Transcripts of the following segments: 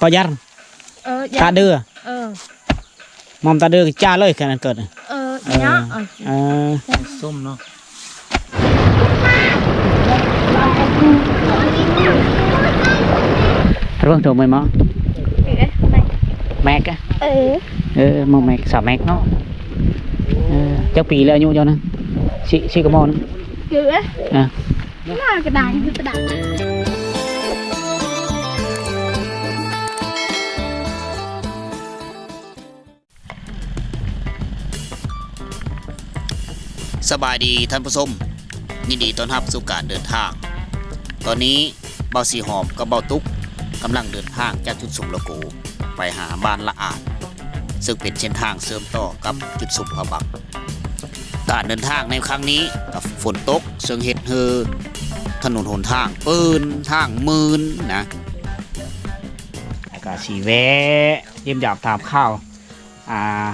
ปะยันเออตาเดือเออมอมตาเดือจ้าเลยแค่นั้นเกิดน่ะเออเนาะเออเออส้มเนาะรู้ถูกไหมหมอแม็กอะเออเออหมอแม็กสาวแม็กเนาะเออเจ้าปีเลยอายุเจ้านะชิชิกระมอนเกืออะหน้ากระดานคือกระดาน สบายดีท่านผู้ชมยินดีต้อนรับสู่การเดินทาง ตอนนี้เบาสีหอมกับเบาตุกกำลังเดินทางจากจุดสุ่มละโกไปหาบ้านละอาด ซึ่งเป็นเส้นทางเสริมต่อกับจุดสุ่มพะบักการเดินทางในครั้งนี้ฝนตกซึ่งเห็ดเฮอถนนหนทางปืนทางมืนนะอากาศสีแวะเยี่ยมยาบถามข้าวอ่า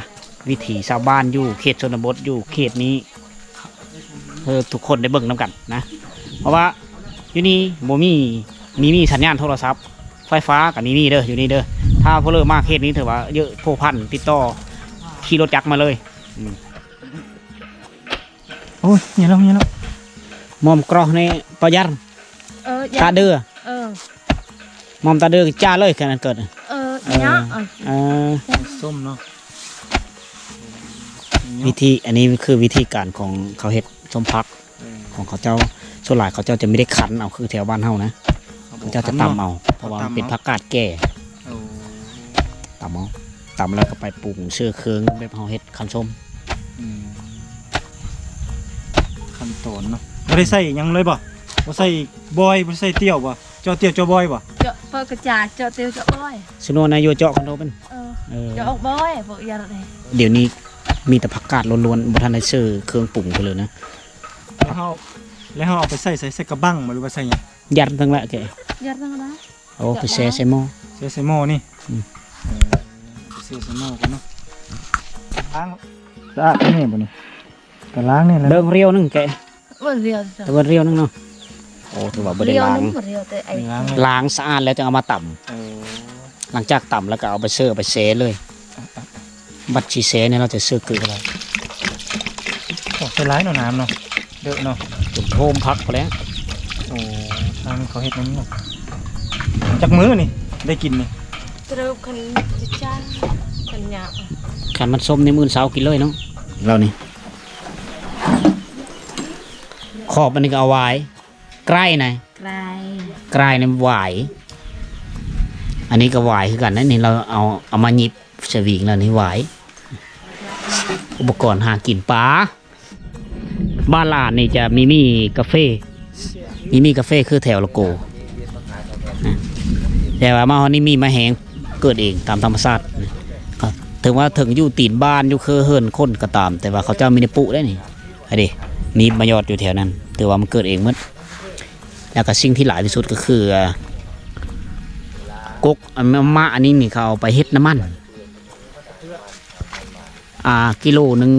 วิถีชาวบ้านอยู่เขตชนบทอยู่เขตนี้ เออทุกคนได้เบิ่งน้ำกันนะ เพราะว่าอยู่นี่บ่มีมีมีสัญญาณโทรศัพท์ ไฟฟ้ากับนี่มีเด้ออยู่นี่เด้อถ้าเพนเลิกมากเขตนี้ถือว่าเยอะโพพันติดต่อขี่รถจักรมาเลยโอ้ยเนี่ยแล้วเนี่ยแล้วมอมกรอในปะยันเออตาเดือเออมอมตาเดือจ้าเลยแค่นั้นเกิดน่ะเออเนาะเออเออส้มเนาะวิธีอันนี้คือวิธีการของเขาเฮ็ด ส้มพักของเขาเจ้าส่วนหลายเขาเจ้าจะไม่ได้คั้นเอาคือแถวบ้านเฮานะเขาเจ้าจะตำเอาเพราะว่ามันเป็นผักกาดแก่โอ้ตำเอาตำแล้วก็ไปปรุงเชื่อเครื่องแบบเฮาเฮ็ดคันส้มอืมขั้นตอนเนาะบ่ได้ใส่หยังเลยบ่บ่ใส่บอยบ่ใส่เตี้ยวบ่เจอเตี้ยวเจอบอยบ่เจาะเปิดกระจาดเจาะเตียวเจาะบอยสโนนายโยเจาะคันโดเป็นเออเออเจาะออกบอยพวกยาอะไรเดี๋ยวนี้มีแต่ผักกาดล้วนๆบ่ทันได้ซื้อเครื่องปรุงกันเลยนะ แล้วเฮาแล้วเฮาเอาไปใส่ใส่ใส่กระบังบ่หรือว่าใส่หยังยัดทั้งละแกยาตั้งได้โอ้ไปแช่ใส่หม้อ ใส่ใส่หม้อนี่อืม เออไปใส่ใส่หม้อกันเนาะล้างสะอาดแน่บ่นี่ก็ล้างนี่แหละเดิงเรียวนึงแกบ่เรียวแต่ว่าเรียวนึงเนาะโอ้ถือว่าบ่ได้เรียวล้างนึงบ่เรียวแต่ไอ้ล้างเลยล้างสะอาดแล้วจึงเอามาตำเออหลังจากต่ำแล้วก็เอาไปเสื้อไปเซเลย บัตรชีเซเนี่ยเราจะเสื้อคืออะไรโอ้ใส่ร้ายเนาะน้ำเนาะ เด้อเนาะจุดโฮมพักพอแล้วโอ้ทางเขาเฮ็ดน้ำเนาะจากมื้อนี่ได้กินนี่ตรูคันจ้าคันยาขันมันส้มในมื่นเสากินเลยเนาะเรานี่ขอบอันนี้ก็เอาไว้ใกล้หน่อยไกลใกล้ในหวายอันนี้ก็หวายคือกันนะนี่เราเอาเอามาหยิบสวิงแล้วนี่หวายอุปกรณ์หากินปลา บ้านลานนี่จะมีมีกาแฟมีมีกาแฟคือแถวละโกแต่ว่ามาฮอนนี่มีมาแหงเกิดเองตามธรรมชาติถึงว่าถึงอยู่ตีนบ้านอยู่คือเฮิรนคนก็ตาม แต่ว่าเขาเจ้ามีในปุได้นี่ไอ้ดิมีมายอดอยู่แถวนั้นแต่ว่ามันเกิดเองหมดแล้วก็สิ่งที่หลายที่สุดก็คือกกอันมะอันนี้นี่เขาเอาไปเฮ็ดน้ำมัน อ่ากิโลหนึ่ง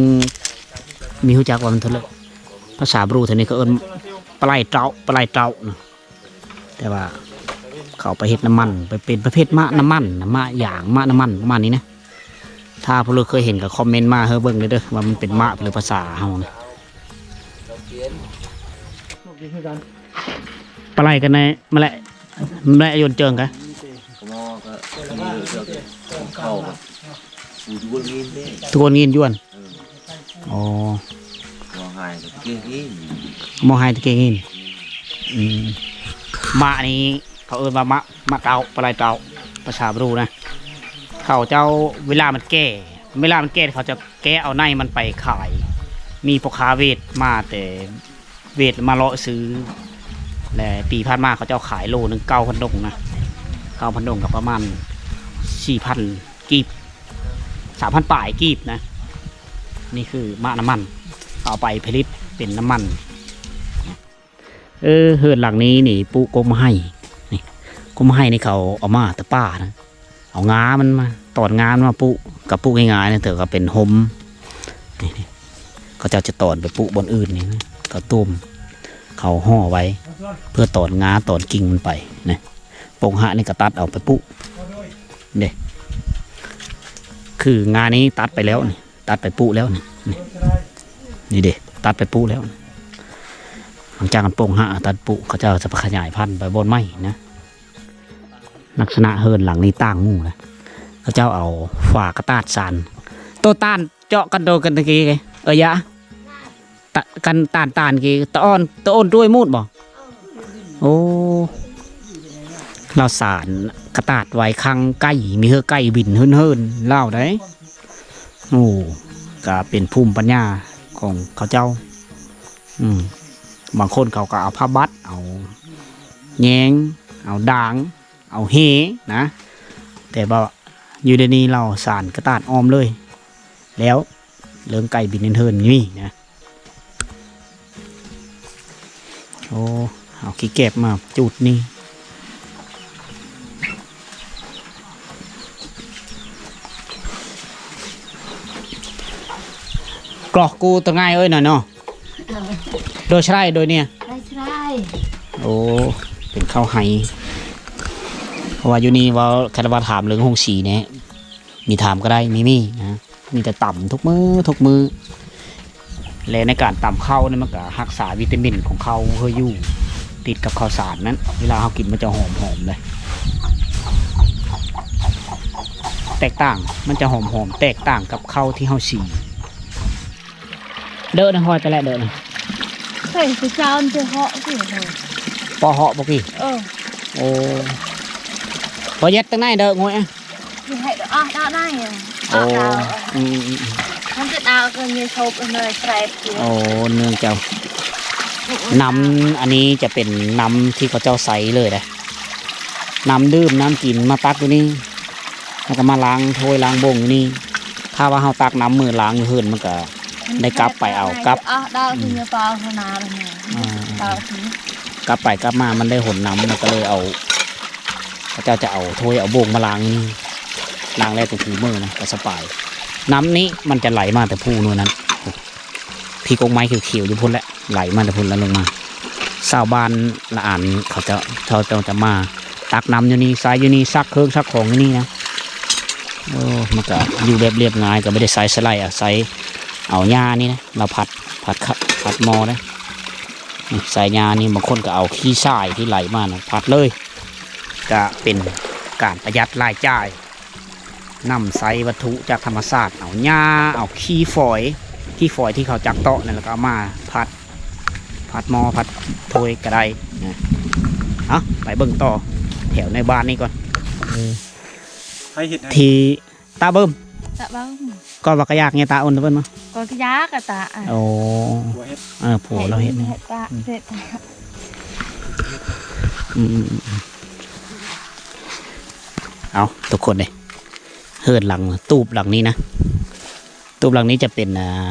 มีหูจักว่ามันเท่าไหร่ ภาษาบรูเท่านี้ก็เอิ้นปลายเต้าปลายเต้านะแต่ว่าเขาเอาไปเฮ็ดน้ำมัน ไปเป็นประเภทมะน้ำมันนะมะอย่างมะน้ำมันประมาณนี้นะถ้าพวกเราเคยเห็นก็คอมเมนต์มาเฮ้เบิ่งเลยเด้อว่ามันเป็นมะหรือภาษาเฮานะปลาไหลกันในมาแหละมาแหละโยนเจิงกันทุกคนยินยวนอ๋อว่า หายกับเกียงี้มองไฮตะเกียงยินอืมมะนี้เขาเอิ้นว่ามะมะเกาปลาไหลเกาภาษาบรูนะ เขาเจ้าเวลามันแก่ เวลามันแก่เขาจะแก้เอาในมันไปขาย มีพ่อค้าเวทมาแต่เวทมาเลาะซื้อและปีผ่านมาเขาเจ้าขายโลหนึ่งเก้าพันดงนะเก้าพันดงกับประมาณสี่พันกีบสามพันป่ายกีบนะ นี่คือมะน้ำมัน เอาไปผลิตเป็นน้ำมัน เออเฮือนหลังนี้นี่ปูกมาให้นี่กมาให้นี่เขาเอามาแต่ป้านะเอางามันมาตอดงานมาปุกับปุง่ายๆเนี่ยเถอะก็เป็นหมนี่นี่เขาจ้าจะตอดไปปุบนอื่นนี่นะเขาต้มเขาห่อไว้ เพื่อตอดงาตอดกิ่งมันไปนะปงหะนี่ก็ตัดเอาไปปุเด้คืองานนี้ตัดไปแล้วนี่ตัดไปปุแล้วนี่ นี่เด้ตัดไปปุแล้ว หลังจากกันโป่งหาตัดปุเขาเจะจะขยายพันธุ์ไปบนไม้นะลักษณะเฮินหลังนี้ต่างหมู่นะเขาเจ้าเอาฝากระตาดสานตัวต้านเจาะกันโดนกันตะกี้ไงเอ้ยยะตะกันตานตานกี้ตะอ้อนตะอ้นด้วยมูดบ่โอ้เราสารกระตาดไว้ข้างไก่มีเฮือไก่บินเฮินเฮินเล่าได้โอ้ก็เป็นภูมิปัญญา ของเขาเจ้า อืมบางคนเขาก็เอาผ้าบัดเอาแยงเอาด่าง เอาเฮนะ แต่ว่าอยู่ในนี้เราสารกระตาดออมเลย แล้วเรื่องไก่บินเฮินเฮินนี่นะโอ้เอาขี้เก็บมาจุดนี่ กรอกกูตัวง่ายเอ้ยหน่อยเนาะโดยใช่โดยเนี่ยได้ใช่โอ้เป็นข้าวไฮเพราะว่าอยู่นี่ว่าคาราบาถามเรื่องห้องสีเนี่ยมีถามก็ได้มีมีนะมีแต่ต่ำทุกมือทุกมือและในการต่ำข้าวนี่มันก็รักษาวิตามินของเขาเฮออยู่ติดกับข้าวสารนั้น เวลาเขากินมันจะหอมหอมๆเลย แตกต่างมันจะหอมหอมๆแตกต่างกับข้าวที่เขาสี เดินนะฮอยไปแล้วเดินนะใส่ไปเจ้ามันจะเหาะสิเหรอปอเหาะบอกกี่เออโอ้พอเย็ดตั้งไหนเด้องวยอะ thì hãy đó à, đó này à โอ้ đào อืมอืมอืม không thể đào cơ như sâu ở nơi sẹp kìa โอ้เนื่องจากน้ำอันนี้จะเป็นน้ำที่เขาเจ้าใสเลยนะน้ำดื่มน้ำกินมาตักอยู่นี่แล้วก็มาล้างถ้วยล้างบงอยู่นี่ ถ้าว่าเราตักน้ำมือล้างอยู่เฮือนมันก็ Đây cắp phải ảo, cắp. à đào thì như bao hồi nào rồi nè อ่า đào thì กลับไปกลับมามันได้หนน้ำมันก็เลยเอาเขาเจ้าจะเอาถ้วยเอาโบงมาล้างนี่ล้างแล้วก็ถูมือนะกระสปาย น้ำนี้มันจะไหลมาแต่พูนู่นนั้นพี่กงไม้เขียวๆอยู่พุ่นแหละไหลมาแต่พุ่นแล้วลงมาชาวบ้านละอ่านเขาจะเขาจะจะมา ตักน้ำอยู่นี่ใส่อยู่นี่ซักเครื่องซักของอยู่นี่นะโอ้มันก็อยู่แบบเรียบง่ายก็ไม่ได้ใส่สไลด์อะใส่ เอาหญ้านี่นะเราผัดผัดข้าวผัดหมอนะสายยานี่บางคนก็เอาขี้ทรายที่ไหลมานะพัดเลย ก็เป็นการประหยัดรายจ่ายนำใส่วัตถุจากธรรมชาติเอาหญ้าเอาขี้ฝอยขี้ฝอยที่เขาจักเตาะนั่นแล้วก็เอามาพัดพัดหมอพัดถ้วยก็ได้นะเอาไปเบิ่งต่อแถวในบ้านนี่ก่อนให้เห็ดให้ที ตาเบิ่ม dạ vâng ก็ว่ากระยากเนี่ยตาอ่อนตาเบิ่มมา có cái giá cả tạ à โอ้หัวเห็ดเออผัวเราเห็นเนี่ย hệ tạ hệ tạ อืมอืมอืมเอาทุกคนเลยเฮิร์นหลังตูบหลังนี้นะ ตูบหลังนี้จะเป็นอ่า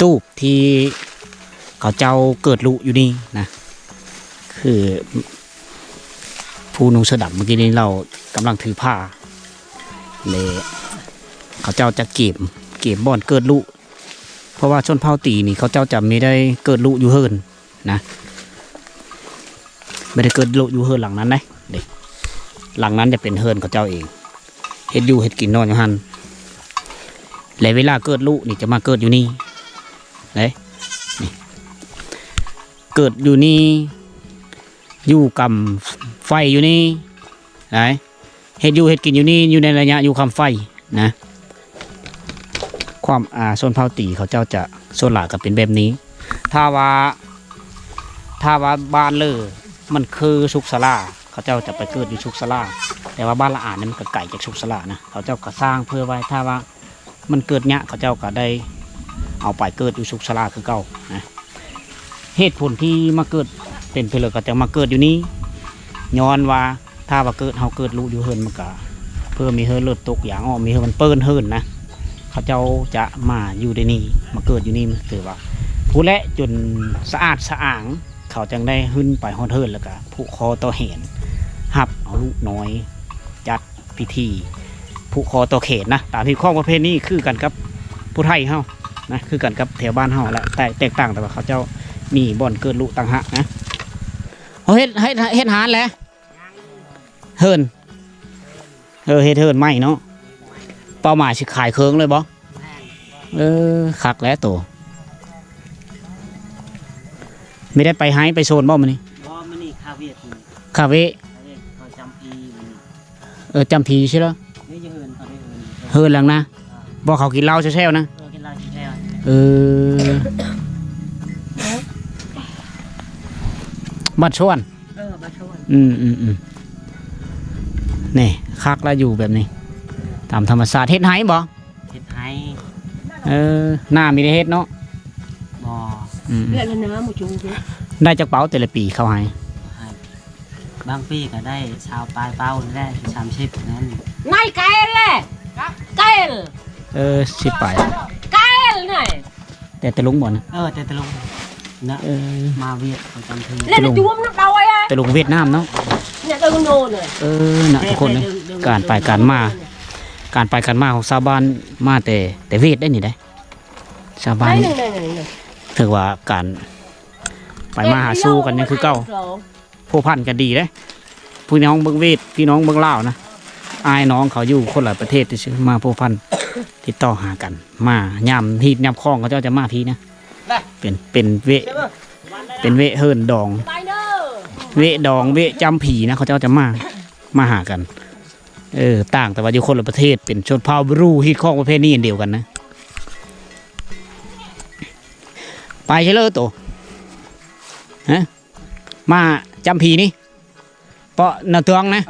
ตูบที่เขาเจ้าเกิดลุอยู่นี่นะ คือผู้นุ่งเสื้อดำเมื่อกี้นี้เรากำลังถือผ้าเลย เขาเจ้าจะเก็บเก็บบ่อนเกิดลุเพราะว่าชนเผ่าตีนี่เขาเจ้าจะไม่ได้เกิดลุอยู่เฮิร์นนะไม่ได้เกิดโลอยู่เฮิร์นหลังนั้นนะเด็กหลังนั้นจะเป็นเฮิร์นของเจ้าเองเฮ็ดอยู่เฮ็ดกินนอนอยู่หันและเวลาเกิดลูกนี่จะมาเกิดอยู่นี่เลยเกิดอยู่นี่อยู่กับไฟอยู่นี่ไหนเฮ็ดอยู่เฮ็ดกินอยู่นี่อยู่ในระยะอยู่คำไฟนะ ความอ่าโซนเผาตีเขาเจ้าจะโซนหลากับเป็นแบบนี้ ถ้าว่าถ้าว่าบ้านเลยมันคือสุกสลาเขาเจ้าจะไปเกิดอยู่สุกสลาแต่ว่าบ้านละอ่านนี่มันก็ไก่จากสุกสลานะเขาเจ้าก็สร้างเพื่อไว้ถ้าว่ามันเกิดเนี้ยเขาเจ้าก็ได้เอาไปเกิดอยู่สุกสลาคือเก่านะเหตุผลที่มาเกิดเป็นเพื่อเลก็จะมาเกิดอยู่นี้ย้อนว่าถ้าว่าเกิดเฮาเกิดลูกอยู่เฮิรนมันก็เพื่อมีเฮิรนเลือดตกอย่างอ้อมมีเฮิรนมันเปิ้นเฮิรนนะ เขาเจ้าจะมาอยู่ในนี้มาเกิดอยู่นี่มันถือว่าผู้และจนสะอาดสะอาง เขาจังได้ขึ้นไปฮอดเทินแล้วก็ผูกคอต่อเห็นหับเอาลูกน้อย จัดพิธีผูกคอต่อเขตนะตามที่ข้อประเพณีคือกันกับผู้ไทยเฮานะคือกันกับแถวบ้านเฮาแหละแต่แตกต่างแต่ว่าเขาเจ้ามีบ่อนเกิดลูกต่างหากนะเฮ็ดเฮ็ดเฮ็ดหานแหละเฮินเออเฮ็ดเทินไม่เนาะ เป้าหมายสิขายเครื่องเลยบ่เออคักแล้วโตไม่ได้ไปไฮไปโซนบ่มื้อนี้บ่มันนี่คาเวียดนี่คาเฟ่คาเวียดเขาจำปีมันนี่เออจำพีใช่แล้วนี่จะเฮินเขาได้เฮินเฮินหลังนะบ่เขากินเหล้าแช่ๆนะเออกินเหล้ากินแล้วเออบัดชวนเออมาชวนอืมอืมอืมนี่คักแล้วอยู่แบบนี้ ตามธรรมชาติเฮ็ดไห้บ่เฮ็ดให้เออหน้ามีได้เฮ็ดเนาะบ่อืมเพื่อนน้ำมาจูงด้วยได้จากเป๋าแต่ละปีเข้าให้ให้บางปีก็ได้ชาวปลายเป้าได้สามสิบนั่นนายไก่เลยไก่เออสิไปไก่ไหนแต่ตะลุงบ่นะเออแต่ตะลุงนะเออมาเวียดเขาจำทีเล่นจูมน้ำเดาไอ้ตะลุงเวียดนามเนาะเนี่ยตัวโนเลยเออน่ะทุกคนเลยการไปการมา การไปการมาของชาวบ้านมาแต่แต่เวียดได้นี่ได้ชาวบ้านไอ้หนี่นึ่งหนึ่งหนึ่งหนึ่งถือว่าการไปมาหาสู้กันยังคือเก่าผู้พันกันดีเลยพี่น้องเบิงเวทพี่น้องเบิงลาวนะอายน้องเขาอยู่คนละประเทศที่ซื้อมาผู้พันติดต่อหากัน มายามที่ยามคล้องเขาเจ้าจะมาพี่นะเป็นเป็นเวะเป็นเวะเฮินดองไปเด้อเวะดอง เวะจำผีนะเขาเจ้าจะมามาหากัน เออต่างแต่ว่าอยู่คนละประเทศเป็นชนเผ่าบรูฮิตข้องประเภทนี้อันเดียวกันนะ ไปใช่เลยตัวฮะมาจำผีนี่เปาะนาเตืองนะ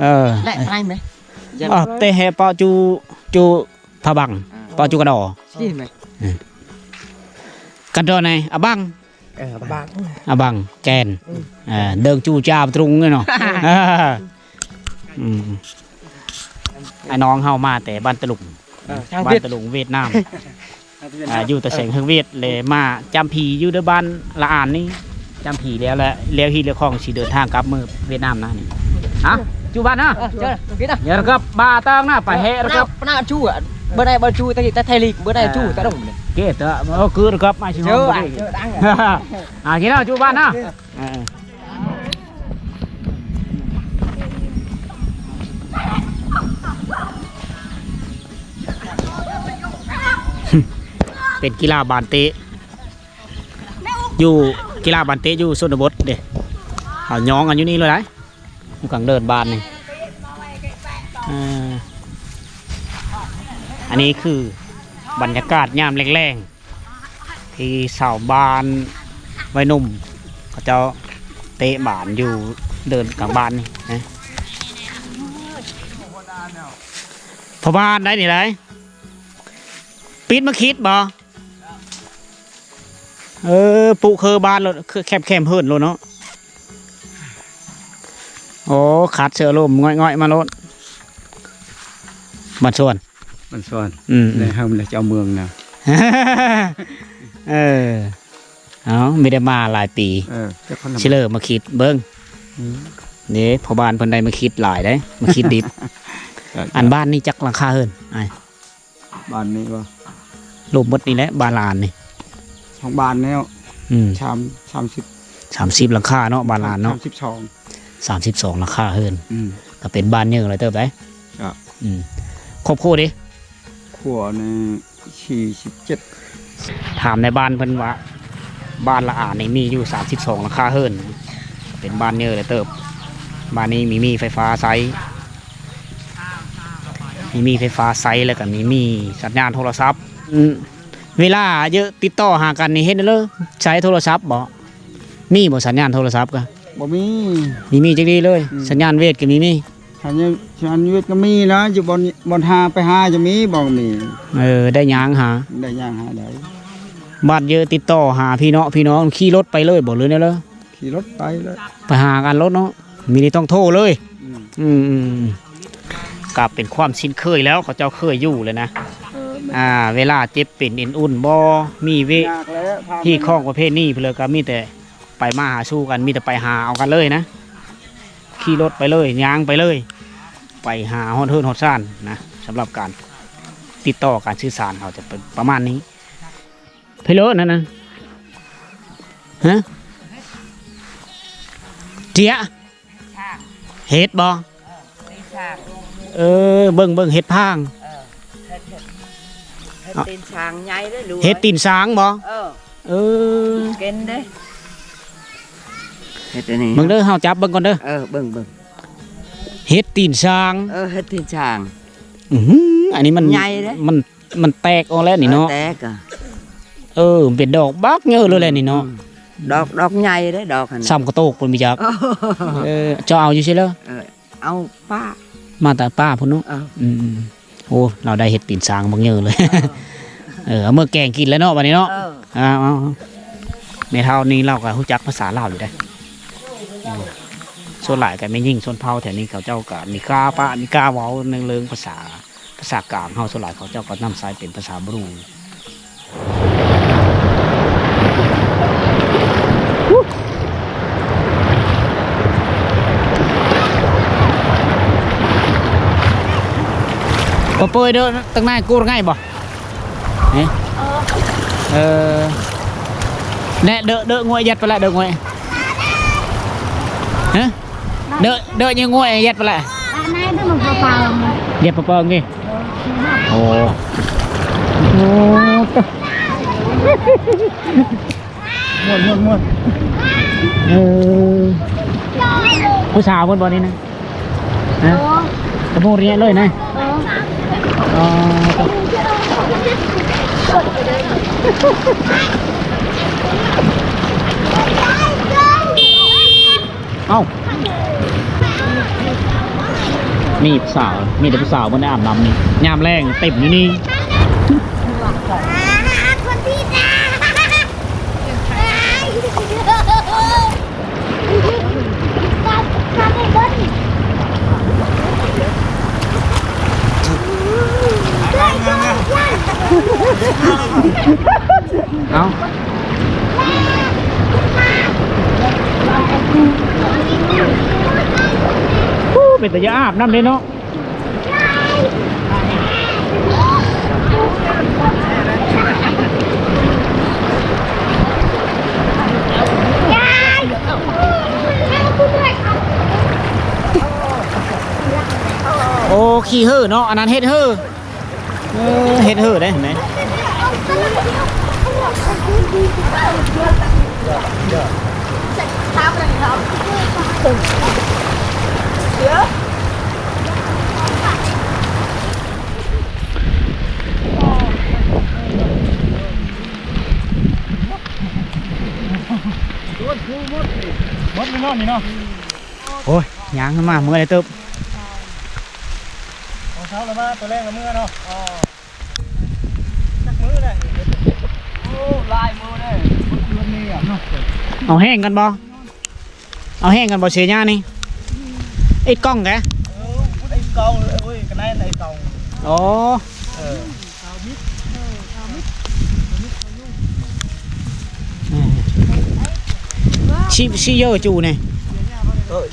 เออและไรไหมอ๋อเตะเฮเปาะจูจูพะบังเปาะจูกระดอใช่ไหมกันดอไหนอะบังเออบ้างอะบังแกนเออเดิงจูจ้าบตรุงเลยเนาะเอออืมไอ้น้องเฮามาแต่บ้านตะลุงช่างบ้าเวียนดตะลุงเวียดนามอ่าอยู่แต่เสงเฮงเวียดเลยมาจำผีอยู่ในบ้านละอ่านนี่จำผีแล้วแหละแล้วฮีเรือของสีเดินทางกลับมือเวียดนามนะนี่ฮะจูบ้านนะเจ้าพี่นะอย่ากับบาตังนะไปเฮะครับหน้าชูอะเบอร์ใดเบอร์ชูแต่แต่ไทยลีกเบอร์ใดชูแต่ดงเลยเกตอะเออคือครับมาชิมเจอบ่อะได้เจอดังอ่ากินแล้วจูบ้านนะเออ เป็นกีฬาบานเตะอยู่กีฬาบานเตะอยู่ชนบทเด้เอาย้องกันอยู่นี่เลยไรอยู่กลางเดินบานนี่เอ่าอันนี้คือบรรยากาศยามแรงๆที่สาวบานวัยหนุ่มเขาเจ้าเตะบานอยู่เดินกลางบ้านนี่นะพอบ้านได้นี่ไรปิดมาคิดบ่ เออปุเคอบ้านรถแคบแคมเพิ่นรถเนาะโอ้ขาดเสือลมง่อยๆมารถมาชวนมันส่วนอืมในห้ามเลยเจ้าเมืองนะเออเอาไม่ได้มาหลายปีเออเจ้าคนชิเลอร์มาคิดเบิ้งนี่พอบ้านเพิ่นได้มาคิดหลายได้ มาคิดดิบ อันบ้านนี่จักหลังคาเฮินไอ้บ้านนี้ว่ารูปหมดนี่แหละบ้านลานนี่ สองบ้านแล้วอืมชามสามสิบสามสิบหลังคาเนาะบ้านลานเนาะสามสิบสองสามสิบสองหลังคาเฮินอืม ก็เป็นบ้านเยอะเลยเติบได้ครับ อืมครบคู่ดิขัวในสี่สิบเจ็ดถามในบ้านเพิ่นว่า บ้านละอ่านนี่มีอยู่สามสิบสองหลังคาเฮินเป็นบ้านเยอะเลยเติบบ้านนี้มีมีไฟฟ้าไซส์มีมีไฟฟ้าไซส์แล้วก็มีมีสัญญาณโทรศัพท์อืม เวลาเยอะติดต่อหากันนี่เห็นเลยใช้โทรศัพท์บ่มีบ่สัญญาณโทรศัพท์ก็บ่มีมีมีจังดีเลยอืมสัญญาณเวทก็มีมีฉันยังฉันยุทธก็มีนะอยู่บนบนหาไปหาจะมีบ่มีเออได้ยางหาได้ย่างหาได้บ้านเยอะติดต่อหาพี่น้องพี่น้องขี่รถไปเลยบ่เลยเนี่ยเลยขี่รถไปแล้วไปหากันรถเนาะมีนี่ต้องโทรเลยอืมอืมอืมอืมกลับเป็นความชินเคยแล้วเขาเจ้าเคยอยู่เลยนะ อ่า เวลาเจ็บเป็นเอ็นอุ่นบ่มีเวยากแล้วทางที่ข้องประเภทนี้เพลอก็มีแต่ไปมาหาสู้กันมีแต่ไปหาเอากันเลยนะขี่รถไปเลยยางไปเลย ไปหาฮอดเฮิรนฮอดซ่านนะสำหรับการติดต่อการสื่อสารเขาจะเป็นประมาณนี้เพลอนั่นนะฮะเจียเฮ็ดบ่ช่างเออเบิ่งเบิ่งเฮ็ดพาง ตีนช่างใหญ่ได้ดูเฮ็ดตีนช้างบ่เออเออกินเด้เฮ็ดอันนี้เบิ่งเด้อเฮาจับเบิ่งก่อนเด้อเออเบิ่งเบิ่งเฮ็ดตีนช้างเออเฮ็ดตีนช่างอื้อหืออันนี้มันใหญ่เด้มันมันแตกออกแล้วนี่เนาะออแตกอะเออมันเป็นดอกบักเยอะเลยแหละนี่เนาะดอกดอกใหญ่เด้ดอกหั่นน่ะซ้ำกระโตกพุ่นมีจักเออเออเจ้าเอาอยู่ใช่เหรอเออเอาป้ามาแต่ป้าพุ่นเนาะเอออืมโอ้เราได้เห็ดตีนสางบางเยอะเลย เออเอามื่อแกงกินแล้วเนาะวันนี้เนาะเออเอาเอาเอาในเท่านี้เราก็รู้จักภาษาลาวอยู่ได้อืมส่วนหลายกันไม่ยิ่งส่วนเผาแถวนี้เขาเจ้าก็มีกล้าป้ามีกล้าเว้าในเรื่องภาษาภาษากลางเฮาส่วนหลายเขาเจ้าก็นำสายเป็นภาษาบรูปะเปยเด้อตั้งหน้ากูง่ายบ่ เอ๊ะเออแน่เด้อเด้องวยยัดไปละเด้องวยฮะเด้อเด้อยังงวยยัดไปละ nay nó mà vào vào mà เดี๋ยวปะเปิงดิโอ้โหม่วนม่วนม่วน เอ้า มีผู้สาว มีแต่ผู้สาวบนได้อาบน้ำนี่ยามแรงเต็มอยู่นี่ เอาเป็นแต่ยาอาบน้ำเลยเนาะโอ้ ขี้เห่อเนาะอันนั้นเฮ็ดเฮ่อ ได้เห็นไหมมดนี่เนาะนี่เนาะโอ้ยยางขึ้นมาเมื่อไรเติบเอาเช้าแล้วมาตัวแรกกับมือเนาะอ๋อจักมือได้โอ้ลายมือได้มันนี่อะเนาะ เอาแห้งกันบ่เอาแห้งกันบ่เสียหน้านี่ไอ้กล้องแกเออพูดไอ้เกาเลยเว้ยกันได้ไอ้เกาอ๋อเออชิชิเยอะจูเนี่ยเออ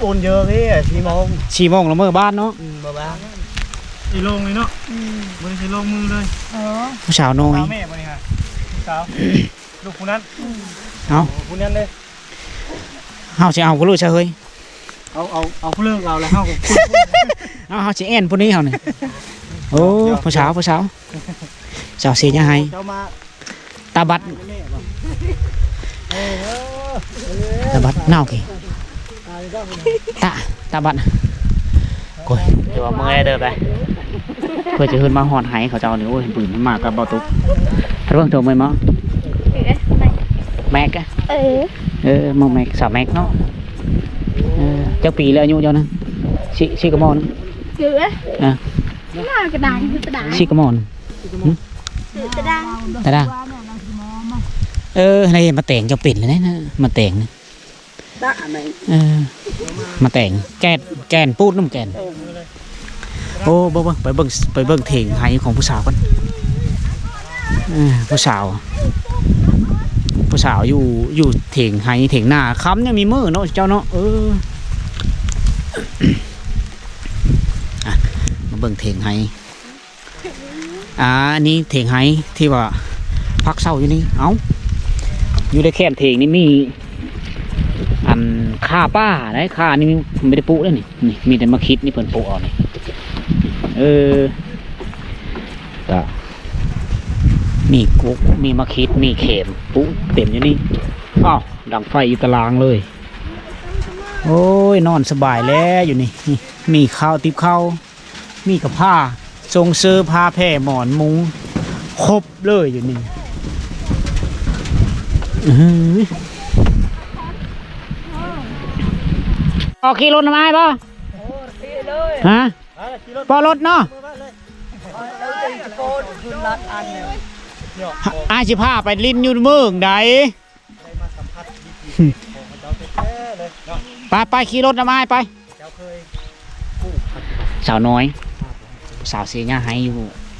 โอนเยอะพี่อะสี่โมงสี่โมงแล้วเมื่อบ้านเนาะอืมบ้าบ้าสี่โลงเลยเนาะบริสี่โลงมือเลยผู้สาวน้อยสาวแม่บริหารสาวลูกคนนั้น เอาคนนั้นเลยเฮาสิเอาก็รู้ใช่เฮ้ยเอาเอาเอาผู้เลิกเอาแล้วเข้ากับคุณเอาเฮาสิแอนผู้นี้เฮานี่โอ้ผู้สาวผู้สาวสาวเสียหน้าให้เจ้ามาตาบัดแม่บ่เออตาบัดเน่ากี่ตาตาบัดโอ้ยเดี๋ยวว่าเมื่อยเด้อไปเพื่อจะขึ้นมาหอดไหเขาเจ้านี่โอ้ยปืนมันมากกับเบาตุกถ้าเบิ่งโทรไหมหมอ แม็กอะ Ừ เออมองแม็กสาวแม็กเนาะเออเจ้าปีแล้วอายุเจ้านะชิชิกระมอน Chưa á À. Nó là cái đàn, cái đàn ชิกระมอน Cái đàn ตาดาเออในมาแต่งเจ้าปิดเลยนะนะมาแต่งนะตาไหนเออมาแต่งแกนแกนปูดน้ำแกนโอ้เบิ่งเบิ่งไปเบิ่งไปเบิ่งเถงไห้ของผู้สาวกันเออผู้สาว ผู้สาวอยู่อยู่เถงไห้เถงหน้าค้ำเนี่ยมีมือเนาะเจ้าเนาะเอออะมาเบิ่งเถงไห้อ่าอันนี้เถงไห้ที่ว่าพักเศร้าอยู่นี่เอ้าอยู่ในแคมป์เถงนี่มีอันข่าป้าได้ข่านี่ไม่ได้ปลูกเลยนี่นี่มีแต่มาคิดนี่เพิ่นปลูกเอานี่เออก็ มีกุ๊กมีมะคิดมีเข็มปลูกเต็มอยู่นี่อ้าวดังไฟอยู่ตารางเลย โอ้ยนอนสบายแล้วอยู่นี่ มีข้าวติบข้าวมีกับผ้าทรงเสื้อผ้าแพร่หมอนมุ้งครบเลยอยู่นี่ออกขี่รถทำไหมป่ะฮะปอรถเนาะ อาชิพาไปลิ้นอยู่เมืองใดไปไปขี่รถทำไมไปสาวน้อย สาวเสียหน้าห้อยู่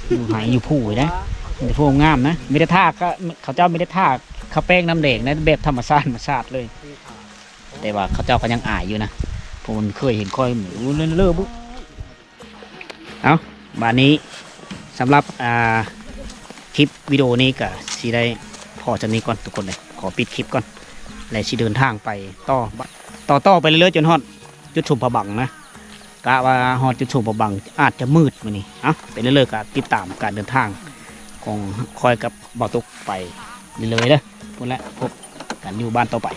อยู่ให้อยู่ผู้นะมีแต่พวกงามนะไม่ได้ท่าก็เขาเจ้าไม่ได้ท่าเขาแป้งน้ำแดงนะแบบธรรมชาติธรรมชาติเลย แต่ว่าเขาเจ้าก็ยังอายอยู่นะผมเคยเห็นคอยหมูเลื่อนเลื่อบุ๊เอาบานนี้สำหรับอ่า คลิปวิดีโอนี้ก็สีได้พอจะนี้ก่อนทุกคนเลยขอปิดคลิปก่อนแล้วสิเดินทางไปต่อต่อต่อไปเรื่อยๆจนฮอดจุดชมพระบังนะกะว่าฮอดจุดชมประบังอาจจะมืดมานี่อะไปเรื่อยๆกับติดตามการเดินทางของคอยกับบ่อตุกไปเรื่อยๆเด้อพูดแล้วพบกันอยู่บ้านต่อไป